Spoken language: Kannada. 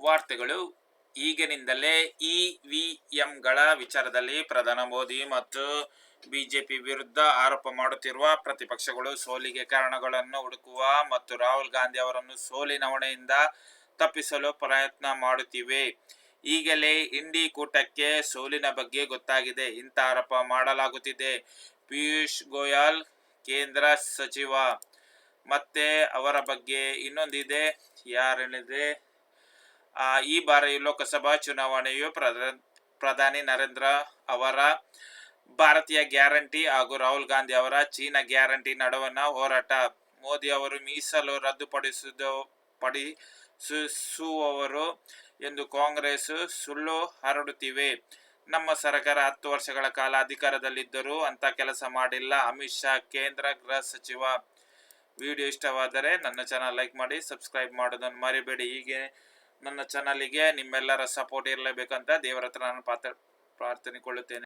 ವಾರ್ತೆಗಳು ಈಗಿನಿಂದಲೇ ಇ ವಿ ಎಂಗಳ ವಿಚಾರದಲ್ಲಿ ಪ್ರಧಾನ ಮೋದಿ ಮತ್ತು ಬಿಜೆಪಿ ವಿರುದ್ಧ ಆರೋಪ ಮಾಡುತ್ತಿರುವ ಪ್ರತಿಪಕ್ಷಗಳು ಸೋಲಿಗೆ ಕಾರಣಗಳನ್ನು ಹುಡುಕುವ ಮತ್ತು ರಾಹುಲ್ ಗಾಂಧಿ ಅವರನ್ನು ಸೋಲಿನ ಹೊಣೆಯಿಂದ ತಪ್ಪಿಸಲು ಪ್ರಯತ್ನ ಮಾಡುತ್ತಿವೆ. ಈಗಲೇ ಇಂಡಿ ಕೂಟಕ್ಕೆ ಸೋಲಿನ ಬಗ್ಗೆ ಗೊತ್ತಾಗಿದೆ. ಇಂಥ ಆರೋಪ ಮಾಡಲಾಗುತ್ತಿದೆ. ಪಿಯೂಷ್ ಗೋಯಲ್, ಕೇಂದ್ರ ಸಚಿವ. ಮತ್ತೆ ಅವರ ಬಗ್ಗೆ ಇನ್ನೊಂದಿದೆ. ಯಾರೇನಿದೆ ಈ ಬಾರಿ ಲೋಕಸಭಾ ಚುನಾವಣೆಯು ಪ್ರಧ- ಪ್ರಧಾನಿ ನರೇಂದ್ರ ಅವರ ಭಾರತೀಯ ಗ್ಯಾರಂಟಿ ಹಾಗೂ ರಾಹುಲ್ ಗಾಂಧಿ ಅವರ ಚೀನಾ ಗ್ಯಾರಂಟಿ ನಡುವಣ ಹೋರಾಟ. ಮೋದಿ ಅವರು ಮೀಸಲು ರದ್ದುಪಡಿಸಿದ, ಪಡಿಸುವವರು ಎಂದು ಕಾಂಗ್ರೆಸ್ ಸುಳ್ಳು ಹರಡುತ್ತಿವೆ. ನಮ್ಮ ಸರ್ಕಾರ ಹತ್ತು ವರ್ಷಗಳ ಕಾಲ ಅಧಿಕಾರದಲ್ಲಿದ್ದರೂ ಅಂತ ಕೆಲಸ ಮಾಡಿಲ್ಲ. ಅಮಿತ್ ಶಾ, ಕೇಂದ್ರ ಗೃಹ ಸಚಿವ. ವಿಡಿಯೋ ಇಷ್ಟವಾದರೆ ನನ್ನ ಚಾನಲ್ ಲೈಕ್ ಮಾಡಿ, ಸಬ್ಸ್ಕ್ರೈಬ್ ಮಾಡೋದನ್ನು ಮರಿಬೇಡಿ. ಹೀಗೆ ನನ್ನ ಚಾನಲಿಗೆ ನಿಮ್ಮೆಲ್ಲರ ಸಪೋರ್ಟ್ ಇರಲೇಬೇಕಂತ ದೇವರ ಹತ್ರ ನಾನು ಪಾತ್ರ ಪ್ರಾರ್ಥನೆ ಕೊಳ್ಳುತ್ತೇನೆ.